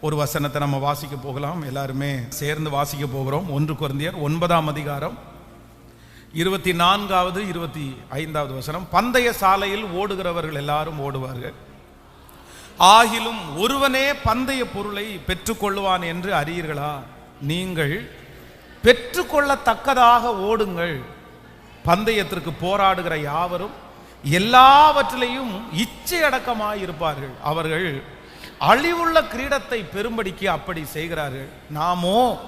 ஒரு வசனத்தை நம்ம வாசிக்க போகலாம். எல்லாருமே சேர்ந்து வாசிக்க போகிறோம். ஒன்று குழந்தையர் ஒன்பதாம் அதிகாரம் இருபத்தி நான்காவது இருபத்தி ஐந்தாவது வசனம். பந்தய சாலையில் ஓடுகிறவர்கள் எல்லாரும் ஓடுவார்கள். ஆகிலும் ஒருவனே பந்தய பொருளை பெற்றுக்கொள்வான் என்று அறியீர்களா? நீங்கள் பெற்றுக்கொள்ளத்தக்கதாக ஓடுங்கள். பந்தயத்திற்கு போராடுகிற யாவரும் எல்லாவற்றிலையும் இச்சை அடக்கமாயிருப்பார்கள். அவர்கள் அழிவுள்ள கிரீடத்தை பெரும்படிக்கு அப்படி செய்கிறார்கள் நாமோ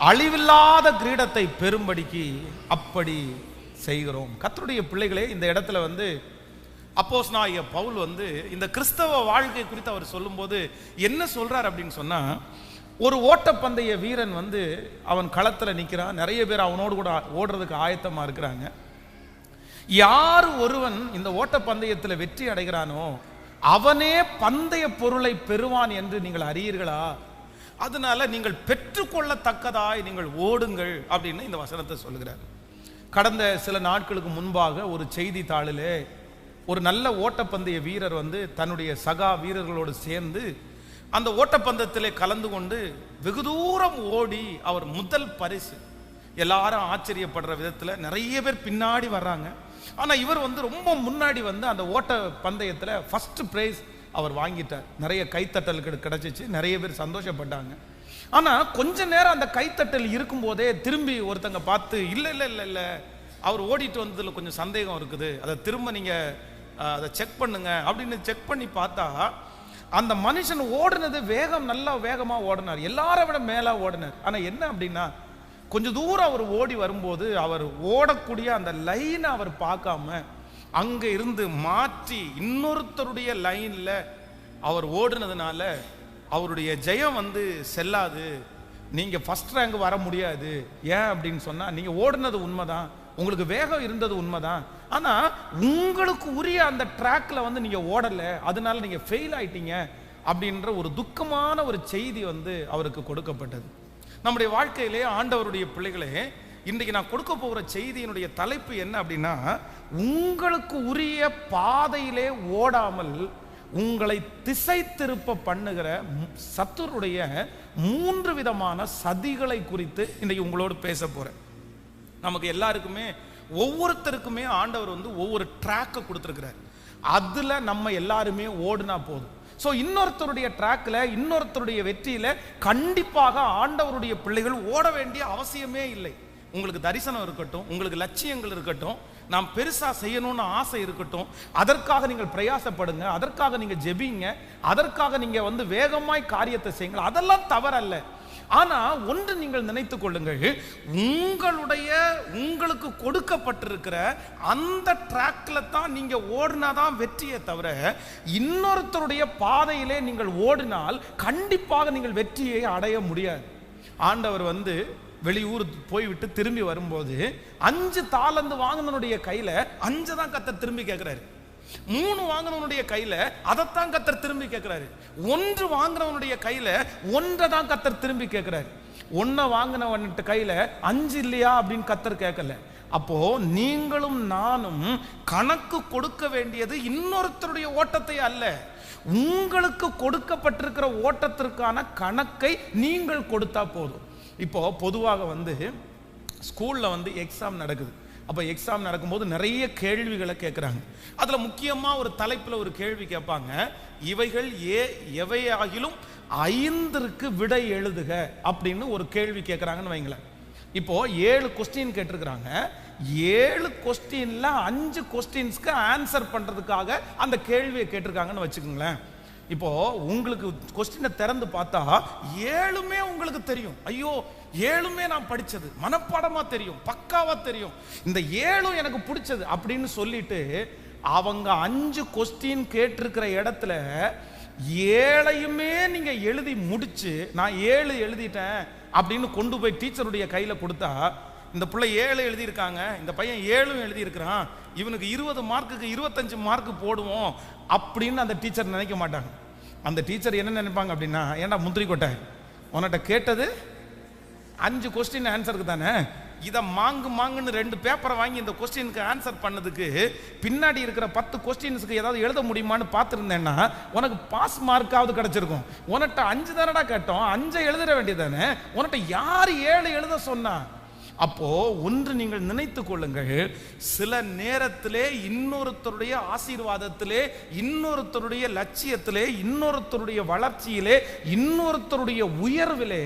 அழிவில்லாத கிரீடத்தை பெரும்படிக்கு அப்படி செய்கிறோம். கத்தருடைய பிள்ளைகளே இந்த இடத்துல வந்து அப்போஸ் பவுல் வந்து இந்த கிறிஸ்தவ வாழ்க்கை குறித்து அவர் சொல்லும்போது என்ன சொல்றார் அப்படின்னு சொன்னா ஒரு ஓட்டப்பந்தய வீரன் வந்து அவன் களத்தில் நிற்கிறான் நிறைய பேர் அவனோடு கூட ஓடுறதுக்கு ஆயத்தமாக இருக்கிறாங்க. யார் ஒருவன் இந்த ஓட்டப்பந்தயத்தில் வெற்றி அடைகிறானோ அவனே பந்தய பொருளை பெறுவான் என்று நீங்கள் அறியீர்களா? அதனால நீங்கள் பெற்றுக்கொள்ளத்தக்கதாய் நீங்கள் ஓடுங்கள் அப்படின்னு இந்த வசனத்தை சொல்லுகிறார். கடந்த சில நாட்களுக்கு முன்பாக ஒரு செய்தித்தாளிலே ஒரு நல்ல ஓட்டப்பந்தய வீரர் வந்து தன்னுடைய சகா வீரர்களோடு சேர்ந்து அந்த ஓட்டப்பந்தத்திலே கலந்து கொண்டு வெகு தூரம் ஓடி அவர் முதல் பரிசு எல்லாரும் ஆச்சரியப்படுற விதத்தில் நிறைய பேர் பின்னாடி வர்றாங்க. ஆனால் இவர் வந்து ரொம்ப முன்னாடி வந்து அந்த ஓட்ட பந்தயத்தில் ஃபஸ்ட்டு ப்ரைஸ் அவர் வாங்கிட்டார். நிறைய கைத்தட்டல்கள் கிடச்சிச்சு நிறைய பேர் சந்தோஷப்பட்டாங்க. ஆனால் கொஞ்ச நேரம் அந்த கைத்தட்டல் இருக்கும்போதே திரும்பி ஒருத்தங்க பார்த்து இல்லை இல்லை இல்லை இல்லை அவர் ஓடிட்டு வந்ததில் கொஞ்சம் சந்தேகம் இருக்குது. அதை திரும்ப நீங்கள் அதை செக் பண்ணுங்க. அப்படின்னு செக் பண்ணி பார்த்தா அந்த மனுஷன் ஓடுனது வேகம் நல்லா வேகமாக ஓடினார். எல்லாரை விட மேலே ஓடினார். ஆனால் என்ன அப்படின்னா கொஞ்சம் தூரம் அவர் ஓடி வரும்போது அவர் ஓடக்கூடிய அந்த லைனை அவர் பார்க்காம அங்கே இருந்து மாற்றி இன்னொருத்தருடைய லைனில் அவர் ஓடுனதுனால அவருடைய ஜெயம் வந்து செல்லாது. நீங்கள் ஃபர்ஸ்ட் ரேங்க் வர முடியாது. ஏன் அப்படின்னு சொன்னால் நீங்கள் ஓடுனது உண்மைதான். உங்களுக்கு வேகம் இருந்தது உண்மைதான். ஆனால் உங்களுக்கு உரிய அந்த ட்ராக்ல வந்து நீங்கள் ஓடலை. அதனால நீங்கள் ஃபெயில் ஆயிட்டீங்க. அப்படின்ற ஒரு துக்கமான ஒரு செய்தி வந்து அவருக்கு கொடுக்கப்பட்டது. நம்முடைய வாழ்க்கையிலே ஆண்டவருடைய பிள்ளைகளே இன்றைக்கு நான் கொடுக்க போகிற செய்தியினுடைய தலைப்பு என்ன அப்படின்னா உங்களுக்கு உரிய பாதையிலே ஓடாமல் உங்களை திசை திருப்ப பண்ணுகிற சத்துருடைய மூன்று விதமான சதிகளை குறித்து இன்றைக்கு உங்களோடு பேச போகிறேன் நமக்கு எல்லாருக்குமே ஒவ்வொருத்தருக்குமே ஆண்டவர் வந்து ஒவ்வொரு ட்ராக்கை கொடுத்துருக்கிறார். அதில் நம்ம எல்லாருமே ஓடுனா போதும். ஸோ இன்னொருத்தருடைய ட்ராக்ல இன்னொருத்தருடைய வெற்றியில கண்டிப்பாக ஆண்டவருடைய பிள்ளைகள் ஓட வேண்டிய அவசியமே இல்லை. உங்களுக்கு தரிசனம் இருக்கட்டும் உங்களுக்கு லட்சியங்கள் இருக்கட்டும் நாம் பெருசா செய்யணும்னு ஆசை இருக்கட்டும் அதற்காக நீங்கள் பிரயாசப்படுங்க அதற்காக நீங்க ஜெபிங்க அதற்காக நீங்க வந்து வேகமாய் காரியத்தை செய்யுங்கள் அதெல்லாம் தவறல்ல. ஆனா ஒன்று நீங்கள் நினைத்துக் கொள்ளுங்கள். உங்களுடைய உங்களுக்கு கொடுக்கப்பட்டிருக்கிற அந்த ட்ராக்ல தான் நீங்க ஓடினாதான் வெற்றியே தவிர இன்னொருத்தருடைய பாதையிலே நீங்கள் ஓடினால் கண்டிப்பாக நீங்கள் வெற்றியை அடைய முடியாது. ஆண்டவர் வந்து வெளியூர் போய்விட்டு திரும்பி வரும்போது அஞ்சு தாளந்து வாங்கினனுடைய கையில அஞ்சு தான் கத்த திரும்பி கேட்கிறாரு மூணு வாங்கினவனுடைய கையில அதைத்தான் கத்தர் திரும்பி கேட்கிறாரு ஒன்று வாங்கினவனுடைய கையில ஒன்றை தான் கத்தர் திரும்பி கேட்கிறாரு ஒன்றை வாங்கினவன்ட்டு கையில அஞ்சு இல்லையா அப்படின்னு கத்தர் கேட்கல அப்போ நீங்களும் நானும் கணக்கு கொடுக்க வேண்டியது இன்னொருத்தருடைய ஓட்டத்தை அல்ல. உங்களுக்கு கொடுக்கப்பட்டிருக்கிற ஓட்டத்திற்கான கணக்கை நீங்கள் கொடுத்தா போதும். இப்போ பொதுவாக வந்து ஸ்கூல்ல வந்து எக்ஸாம் நடக்குது. அப்போ எக்ஸாம் நடக்கும்போது நிறைய கேள்விகளை கேட்குறாங்க அதில் முக்கியமாக ஒரு தலைப்பில் ஒரு கேள்வி கேட்பாங்க. இவைகள் ஏ எவையாகிலும் ஐந்திற்கு விடை எழுதுக அப்படின்னு ஒரு கேள்வி கேட்குறாங்கன்னு வைங்களேன். இப்போ ஏழு கொஸ்டின் கேட்டிருக்கிறாங்க. ஏழு கொஸ்டின்ல அஞ்சு கொஸ்டின்ஸ்க்கு ஆன்சர் பண்ணுறதுக்காக அந்த கேள்வியை கேட்டிருக்காங்கன்னு வச்சுக்கோங்களேன். இப்போ உங்களுக்கு கொஸ்டினை திறந்து பார்த்தா ஏழுமே உங்களுக்கு தெரியும். ஐயோ ஏழுமே நான் படித்தது மனப்பாடமாக தெரியும் பக்காவாக தெரியும். இந்த ஏழும் எனக்கு பிடிச்சது அப்படின்னு சொல்லிட்டு அவங்க அஞ்சு கொஸ்டின் கேட்டிருக்கிற இடத்துல ஏழையுமே நீங்கள் எழுதி முடிச்சு நான் ஏழு எழுதிட்டேன் அப்படின்னு கொண்டு போய் டீச்சருடைய கையில் கொடுத்தா இந்த பிள்ளை ஏழு எழுதியிருக்காங்க இந்த பையன் ஏழும் எழுதியிருக்கிறான் இவனுக்கு இருபது மார்க்குக்கு இருபத்தஞ்சு மார்க்கு போடுவோம் அப்படின்னு அந்த டீச்சர் நினைக்க மாட்டாங்க. அந்த டீச்சர் என்ன நினைப்பாங்க அப்படின்னா ஏன்டா முந்திரி கொட்டை? உன்கிட்ட கேட்டது அஞ்சு கொஸ்டின் ஆன்சருக்கு தானே? இதை மாங்கு மாங்குன்னு ரெண்டு பேப்பரை வாங்கி இந்த கொஸ்டினுக்கு ஆன்சர் பண்ணதுக்கு பின்னாடி இருக்கிற பத்து கொஸ்டின்ஸுக்கு ஏதாவது எழுத முடியுமான்னு பார்த்துருந்தேன்னா உனக்கு பாஸ் மார்க்காவது கிடச்சிருக்கும். உன்கிட்ட அஞ்சு தானடா கேட்டோம் அஞ்சை எழுதிட வேண்டியதானே உன்கிட்ட யார் ஏழு எழுத சொன்னா? அப்போ ஒன்று நீங்கள் நினைத்து கொள்ளுங்கள் சில நேரத்திலே இன்னொருத்தருடைய ஆசீர்வாதத்திலே இன்னொருத்தருடைய லட்சியத்திலே இன்னொருத்தருடைய வளர்ச்சியிலே இன்னொருத்தருடைய உயர்விலே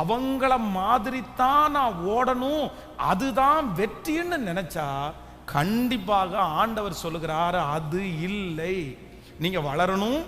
அவங்கள மாதிரித்தான் நான் ஓடணும். அதுதான் வெற்றின்னு நினைச்சா கண்டிப்பாக ஆண்டவர் சொல்லுகிறார் அது இல்லை. நீங்க வளரணும்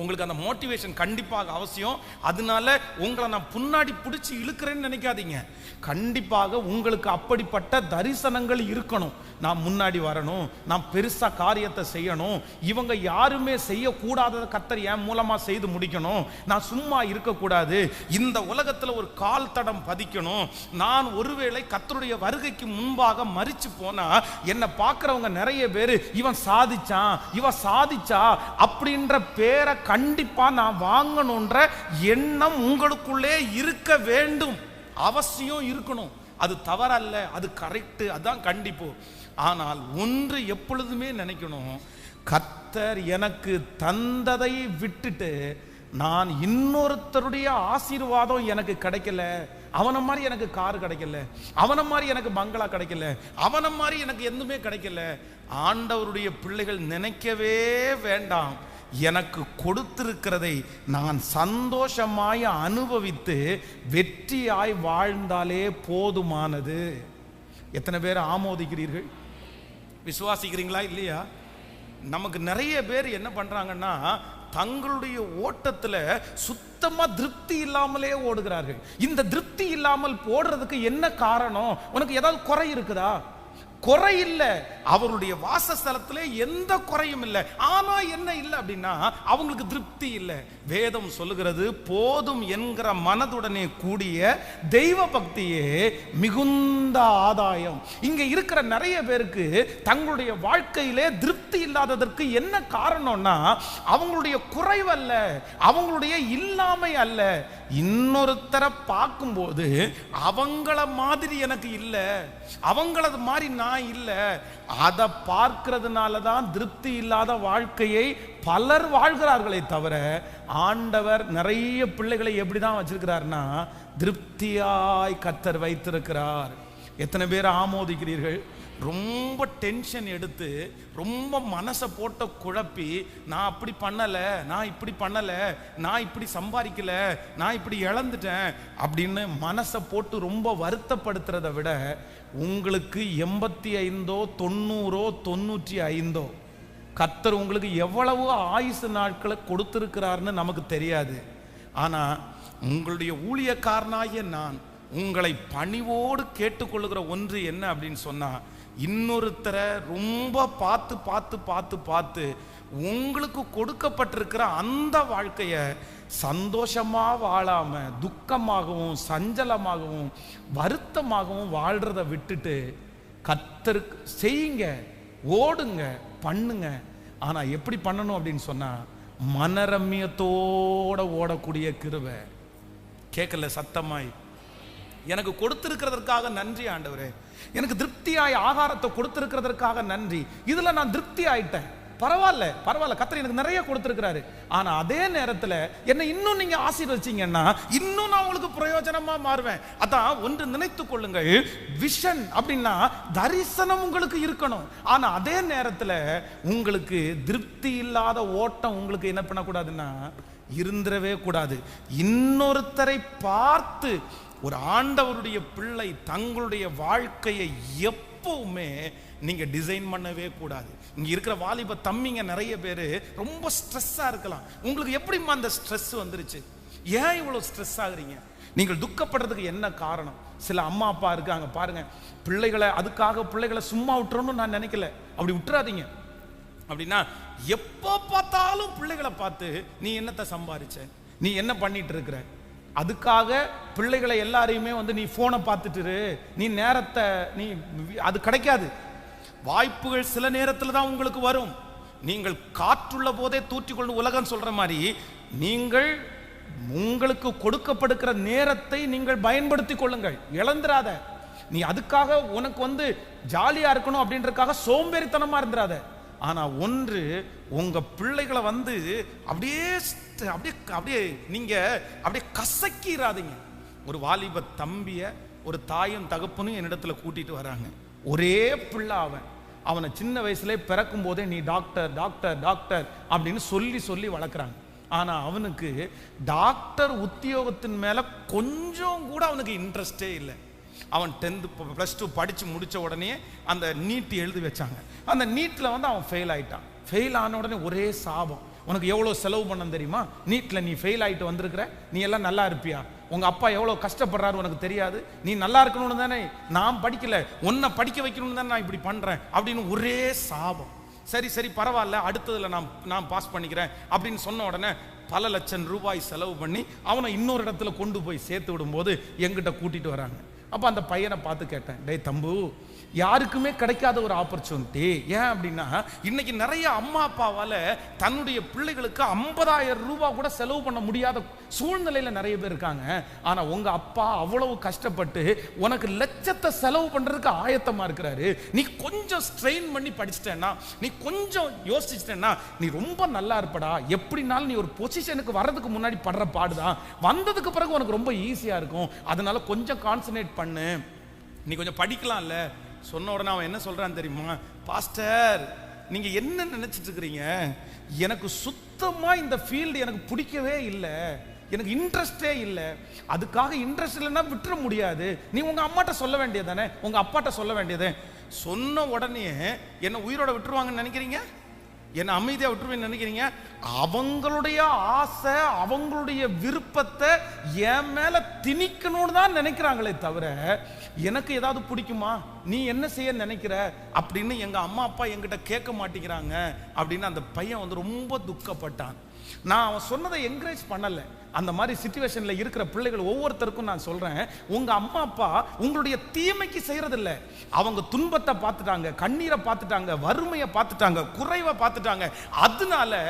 உங்களுக்கு அந்த மோட்டிவேஷன் கண்டிப்பாக அவசியம். அதனால உங்களை நான் புண்ணாடி பிடிச்சி இழுக்கிறேன்னு நினைக்காதீங்க. கண்டிப்பாக உங்களுக்கு அப்படிப்பட்ட தரிசனங்கள் இருக்கணும். நான் முன்னாடி வரணும். நான் பெருசாக காரியத்தை செய்யணும். இவங்க யாருமே செய்யக்கூடாததை கத்தர் என் மூலமாக செய்து முடிக்கணும். நான் சும்மா இருக்கக்கூடாது. இந்த உலகத்தில் ஒரு கால் தடம் பதிக்கணும். நான் ஒருவேளை கத்தருடைய வருகைக்கு முன்பாக மறிச்சு போனால் என்னை பார்க்குறவங்க நிறைய பேர் இவன் சாதிச்சான் இவன் சாதிச்சா அப்படின்ற பேரை கண்டிப்பாக நான் வாங்கணுன்ற எண்ணம் உங்களுக்குள்ளே இருக்க வேண்டும். அவசியம் இருக்கணும். அது தவறல்ல அது கரெக்ட் அதான் கண்டிப்பு. ஆனால் ஒன்று எப்பொழுதுமே நினைக்கணும் கத்தர் எனக்கு தந்ததை விட்டுட்டு நான் இன்னொருத்தருடைய ஆசீர்வாதம் எனக்கு கிடைக்கல. அவனை மாதிரி எனக்கு கார் கிடைக்கல. அவனை மாதிரி எனக்கு பங்களா கிடைக்கல. அவனை மாதிரி எனக்கு எதுவுமே கிடைக்கல. ஆண்டவருடைய பிள்ளைகள் நினைக்கவே வேண்டாம். எனக்கு கொடுத்திருக்கிறதை நான் சந்தோஷமாய் அனுபவித்து வெற்றியாய் வாழ்ந்தாலே போதுமானது. எத்தனை பேர் ஆமோதிக்கிறீர்கள்? விசுவாசிக்கிறீங்களா இல்லையா? நமக்கு நிறைய பேர் என்ன பண்றாங்கன்னா தங்களுடைய ஓட்டத்துல சுத்தமா திருப்தி இல்லாமலே ஓடுகிறார்கள். இந்த திருப்தி இல்லாமல் போடுறதுக்கு என்ன காரணம்? உனக்கு ஏதாவது குறை இருக்குதா? குறை இல்லை அவருடைய வாசஸ்தலத்திலே எந்த குறையும் இல்லை. ஆனா என்ன இல்லை அப்படின்னா அவங்களுக்கு திருப்தி இல்லை. வேதம் சொல்லுகிறது போதும் என்கிற மனதுடனே கூடிய தெய்வ பக்தியே மிகுந்த ஆதாயம். இங்க இருக்கிற நிறைய பேருக்கு தங்களுடைய வாழ்க்கையிலே திருப்தி இல்லாததற்கு என்ன காரணம்னா அவங்களுடைய குறைவல்ல அவங்களுடைய இல்லாமை அல்ல. இன்னொருத்தரை பார்க்கும்போது அவங்கள மாதிரி எனக்கு இல்லை. அவங்களது மாதிரி நான் இல்லை. அதை பார்க்கறதுனால தான் திருப்தி இல்லாத வாழ்க்கையை பலர் வாழ்கிறார்களே தவிர ஆண்டவர் நிறைய பிள்ளைகளை எப்படி தான் வச்சிருக்கிறார்னா திருப்தியாய் கத்தர் வைத்திருக்கிறார். எத்தனை பேர் ஆமோதிக்கிறீர்கள்? ரொம்ப டென்ஷன் எடுத்து ரொம்ப மனசை போட்ட குழப்பி நான் அப்படி பண்ணலை நான் இப்படி பண்ணலை நான் இப்படி சம்பாதிக்கல நான் இப்படி இழந்துட்டேன் அப்படின்னு மனசை போட்டு ரொம்ப வருத்தப்படுத்துறத விட உங்களுக்கு எண்பத்தி ஐந்தோ தொண்ணூறோ தொண்ணூற்றி ஐந்தோ கத்தர் உங்களுக்கு எவ்வளவோ ஆயுசு நாட்களை கொடுத்துருக்கிறாருன்னு நமக்கு தெரியாது. ஆனால் உங்களுடைய ஊழியக்காரனாகிய நான் உங்களை பணிவோடு கேட்டுக்கொள்ளுகிற ஒன்று என்ன அப்படின்னு சொன்னால் இன்னொருத்தரை ரொம்ப பார்த்து பார்த்து பார்த்து பார்த்து உங்களுக்கு கொடுக்கப்பட்டிருக்கிற அந்த வாழ்க்கையை சந்தோஷமாக வாழாமல் துக்கமாகவும் சஞ்சலமாகவும் வருத்தமாகவும் வாழ்கிறத விட்டுட்டு கத்தருக்கு செய்யுங்க ஓடுங்க பண்ணுங்க. ஆனால் எப்படி பண்ணணும் அப்படின்னு சொன்னால் மனரம்யத்தோட ஓடக்கூடிய கிருவை கேட்கல சத்தமாய். எனக்கு கொடுத்திருக்கிறதற்காக நன்றி ஆண்டவரே. எனக்கு திருப்தியாய் ஆகாரத்தை கொடுத்திருக்கிறதற்காக நன்றி. இதுல நான் திருப்தி ஆயிட்டேன் பரவாயில்ல பரவாயில்ல. கத்தர் எனக்கு நிறைய கொடுத்திருக்கிறாரு. ஆனா அதே நேரத்துல என்னை இன்னும் நீங்க ஆசீர்வச்சிங்கன்னா இன்னும் நான் உங்களுக்கு பிரயோஜனமா மாறுவேன். அதான் ஒன்று நினைத்துக் கொள்ளுங்கள். விஷன் அப்படின்னா தரிசனம் உங்களுக்கு இருக்கணும். ஆனா அதே நேரத்துல உங்களுக்கு திருப்தி இல்லாத ஓட்டம் உங்களுக்கு என்ன பண்ணக்கூடாதுன்னா இருந்துடவே கூடாது. இன்னொருத்தரை பார்த்து ஒரு ஆண்டவருடைய பிள்ளை தங்களுடைய வாழ்க்கையை எப்பவுமே நீங்கள் டிசைன் பண்ணவே கூடாது. இங்கே இருக்கிற வாலிப தம்பிங்க நிறைய பேர் ரொம்ப ஸ்ட்ரெஸ்ஸாக இருக்கலாம். உங்களுக்கு எப்படிம்மா அந்த ஸ்ட்ரெஸ் வந்துருச்சு? ஏன் இவ்வளோ ஸ்ட்ரெஸ் ஆகுறீங்க? நீங்கள் துக்கப்படுறதுக்கு என்ன காரணம்? சில அம்மா அப்பா இருக்காங்க பாருங்க. பிள்ளைகளை அதுக்காக பிள்ளைகளை சும்மா விட்டுறோன்னு நான் நினைக்கல. அப்படி விட்டுறாதீங்க. அப்படின்னா எப்போ பார்த்தாலும் பிள்ளைகளை பார்த்து நீ என்னத்தை சம்பாதிச்ச நீ என்ன பண்ணிட்டு இருக்கிற அதுக்காக பிள்ளைகளை எல்லாரையுமே வந்து நீ போனை பார்த்துட்டுரு நீ நேரத்தை நீ அது கிடைக்காது. வாய்ப்புகள் சில நேரத்தில் தான் உங்களுக்கு வரும். நீங்கள் காற்றுள்ள போதே தூற்றிக்கொண்டு உலகம் சொல்ற மாதிரி நீங்கள் உங்களுக்கு கொடுக்கப்படுகிற நேரத்தை நீங்கள் பயன்படுத்தி கொள்ளுங்கள். இழந்துராத நீ அதுக்காக உனக்கு வந்து ஜாலியா இருக்கணும் அப்படின்றதுக்காக சோம்பேறித்தனமா இருந்துடாத ஆனால் ஒன்று உங்கள் பிள்ளைகளை வந்து அப்படியே அப்படியே அப்படியே நீங்கள் அப்படியே கசக்கிறாதீங்க ஒரு வாலிப தம்பியை ஒரு தாயும் தகப்பனும் என்னிடத்துல கூட்டிட்டு வராங்க. ஒரே பிள்ளை அவன். அவனை சின்ன வயசுல பிறக்கும் போதே நீ டாக்டர் டாக்டர் டாக்டர் அப்படின்னு சொல்லி சொல்லி வளர்க்குறாங்க. ஆனால் அவனுக்கு டாக்டர் உத்தியோகத்தின் மேலே கொஞ்சம் கூட அவனுக்கு இன்ட்ரெஸ்டே இல்லை. அவன் டென்த்து ப்ளஸ் டூ படித்து முடித்த உடனே அந்த நீட் எழுதி வச்சாங்க. அந்த நீட்டில் வந்து அவன் ஃபெயில் ஆயிட்டான். ஃபெயில் ஆன உடனே ஒரே சாபம். உனக்கு எவ்வளோ செலவு பண்ண தெரியுமா? நீட்டில் நீ ஃபெயில் ஆகிட்டு வந்திருக்கிற. நீ எல்லாம் நல்லா இருப்பியா? உங்கள் அப்பா எவ்வளோ கஷ்டப்படுறாரு உனக்கு தெரியாது. நீ நல்லா இருக்கணும்னு தானே நான் படிக்கல உன்னை படிக்க வைக்கணும்னு தானே நான் இப்படி பண்ணுறேன் அப்படின்னு ஒரே சாபம். சரி சரி பரவாயில்ல அடுத்ததில் நான் நான் பாஸ் பண்ணிக்கிறேன் அப்படின்னு சொன்ன உடனே பல லட்சம் ரூபாய் செலவு பண்ணி அவனை இன்னொரு இடத்துல கொண்டு போய் சேர்த்து விடும்போது எங்கிட்ட கூட்டிட்டு வராங்க. அப்போ அந்த பையனை பார்த்து கேட்டேன் டேய் தம்பு யாருக்குமே கிடைக்காத ஒரு ஆப்பர்ச்சுனிட்டி ஏன் அப்படின்னா இன்னைக்கு நிறைய அம்மா அப்பாவால் தன்னுடைய பிள்ளைகளுக்கு ஐம்பதாயிரம் ரூபா கூட செலவு பண்ண முடியாத சூழ்நிலையில் நிறைய பேர் இருக்காங்க. ஆனால் உங்கள் அப்பா அவ்வளவு கஷ்டப்பட்டு உனக்கு லட்சத்தை செலவு பண்ணுறதுக்கு ஆயத்தமாக இருக்கிறாரு. நீ கொஞ்சம் ஸ்ட்ரெயின் பண்ணி படிச்சிட்டேன்னா நீ கொஞ்சம் யோசிச்சிட்டேன்னா நீ ரொம்ப நல்லா இருப்படா. எப்படினாலும் நீ ஒரு பொசிஷனுக்கு வர்றதுக்கு முன்னாடி படுற பாடுதான். வந்ததுக்கு பிறகு உனக்கு ரொம்ப ஈஸியாக இருக்கும். அதனால கொஞ்சம் கான்சன்ட்ரேட் பண்ணு. நீ கொஞ்சம் படிக்கலாம்ல. சொன்ன உடனே அவன் என்ன சொல்றான் தெரியுமா? பாஸ்டர் நீங்க என்ன நினைச்சிட்டு இருக்கிறீங்க? எனக்கு சுத்தமா இந்த ஃபீல்டு எனக்கு பிடிக்கவே இல்லை. எனக்கு இன்ட்ரெஸ்டே இல்லை. அதுக்காக இன்ட்ரெஸ்ட் இல்லைன்னா விட்டுற முடியாது. நீ உங்க அம்மாட்ட சொல்ல வேண்டியது தானே? உங்க அப்பாட்ட சொல்ல வேண்டியது. சொன்ன உடனே என்ன உயிரோட விட்டுருவாங்கன்னு நினைக்கிறீங்க? என்ன அமைதியா விட்டுருவேன்னு நினைக்கிறீங்க? அவங்களுடைய ஆசை அவங்களுடைய விருப்பத்தை என் மேல திணிக்கணும்னு தான் நினைக்கிறாங்களே தவிர எனக்கு ஏதாவது பிடிக்குமா? நீ என்ன செய்ய நினைக்கிற? அப்படின்னு எங்க அம்மா அப்பா என்கிட்ட கேட்க மாட்டேங்கிறாங்க அப்படின்னு அந்த பையன் வந்து ரொம்ப துக்கப்பட்டான். நான் அவன் சொன்னதை என்கரேஜ் பண்ணலை. அந்த மாதிரி சுச்சுவேஷனில் இருக்கிற பிள்ளைகள் ஒவ்வொருத்தருக்கும் நான் சொல்கிறேன் உங்கள் அம்மா அப்பா உங்களுடைய தீமைக்கு செய்கிறதில்ல அவங்க துன்பத்தை பார்த்துட்டாங்க கண்ணீரை பார்த்துட்டாங்க வறுமையை பார்த்துட்டாங்க குறைவை பார்த்துட்டாங்க. அதனால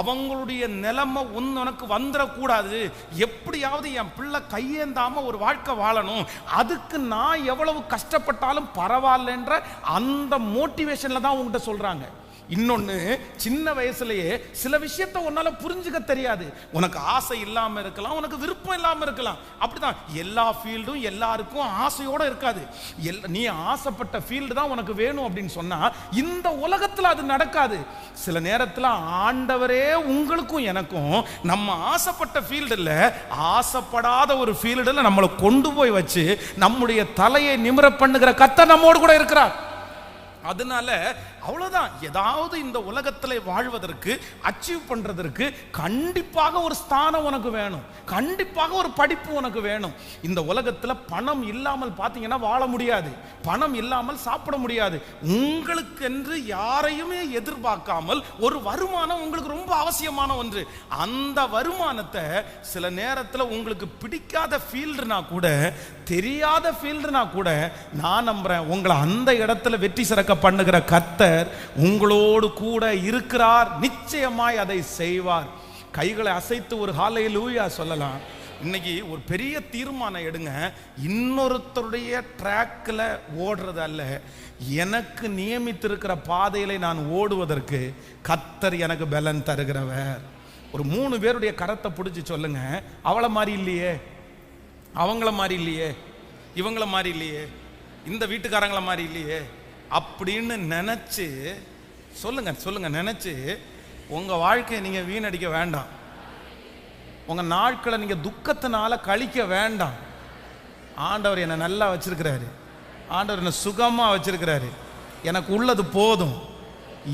அவங்களுடைய நிலைமை ஒன்று உனக்கு வந்துடக்கூடாது. எப்படியாவது என் பிள்ளை கையேந்தாமல் ஒரு வாழ்க்கை வாழணும். அதுக்கு நான் எவ்வளவு கஷ்டப்பட்டாலும் பரவாயில்லன்ற அந்த மோட்டிவேஷனில் தான் உங்கள்கிட்ட சொல்கிறாங்க இன்னொன்று சின்ன வயசுலயே சில விஷயத்த உன்னால புரிஞ்சுக்க தெரியாது. உனக்கு ஆசை இல்லாமல் இருக்கலாம் உனக்கு விருப்பம் இல்லாமல் இருக்கலாம். அப்படிதான். எல்லா ஃபீல்டும் எல்லாருக்கும் ஆசையோட இருக்காது. எல்- நீ ஆசைப்பட்ட ஃபீல்டு தான் உனக்கு வேணும் அப்படின்னு சொன்னா இந்த உலகத்துல அது நடக்காது. சில நேரத்துல ஆண்டவரே உங்களுக்கும் எனக்கும் நம்ம ஆசைப்பட்ட ஃபீல்டுல ஆசைப்படாத ஒரு ஃபீல்டுல நம்மளை கொண்டு போய் வச்சு நம்முடைய தலையை நிமிர பண்ணுகிற கத்தை நம்மோடு கூட இருக்கிறார். அதனால அவ்வளோதான் ஏதாவது இந்த உலகத்தில் வாழ்வதற்கு அச்சீவ் பண்ணுறதற்கு கண்டிப்பாக ஒரு ஸ்தானம் உனக்கு வேணும். கண்டிப்பாக ஒரு படிப்பு உனக்கு வேணும். இந்த உலகத்தில் பணம் இல்லாமல் பார்த்தீங்கன்னா வாழ முடியாது. பணம் இல்லாமல் சாப்பிட முடியாது. உங்களுக்கென்று யாரையுமே எதிர்பார்க்காமல் ஒரு வருமானம் உங்களுக்கு ரொம்ப அவசியமான ஒன்று. அந்த வருமானத்தை சில நேரத்தில் உங்களுக்கு பிடிக்காத ஃபீல்டுனா கூட தெரியாத ஃபீல்டுனா கூட நான் நம்புகிறேன் உங்களை அந்த இடத்துல வெற்றி சிறக்க பண்ணுகிற கத்தை கர்த்தர் உங்களோடு கூட இருக்கிறார் நிச்சயமாய் அதை செய்வார். கைகளை அசைத்து ஒரு ஹாலையில் லூயா சொல்லலாம். இன்னைக்கு ஒரு பெரிய தீர்மானம் எடுங்க. இன்னொருத்தருடைய ட்ராக்ல ஓடுறது அல்ல. எனக்கு நியமித்திருக்கிற பாதையில நான் ஓடுவதற்கு கத்தர் எனக்கு பலன் தருகிறவர். ஒரு மூணு பேருடைய கரத்தை பிடிச்சி சொல்லுங்க. அவளை மாதிரி இல்லையே. அவங்கள மாதிரி இல்லையே. இவங்கள மாதிரி இல்லையே. இந்த வீட்டுக்காரங்கள மாதிரி இல்லையே. அப்படின்னு நினச்சி சொல்லுங்கள் சொல்லுங்க நினச்சி உங்கள் வாழ்க்கையை நீங்கள் வீணடிக்க வேண்டாம். உங்கள் நாட்களை நீங்கள் துக்கத்தினால கழிக்க வேண்டாம். ஆண்டவர் என்னை நல்லா வச்சிருக்கிறாரு. ஆண்டவர் என்னை சுகமாக வச்சிருக்கிறாரு. எனக்கு உள்ளது போதும்.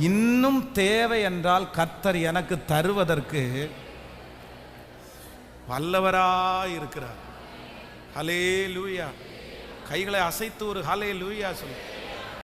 இன்னும் தேவை என்றால் கத்தர் எனக்கு தருவதற்கு வல்லவராக இருக்கிறார். ஹலே லூயா கைகளை அசைத்து ஒரு ஹலே லூயா சொல்லு.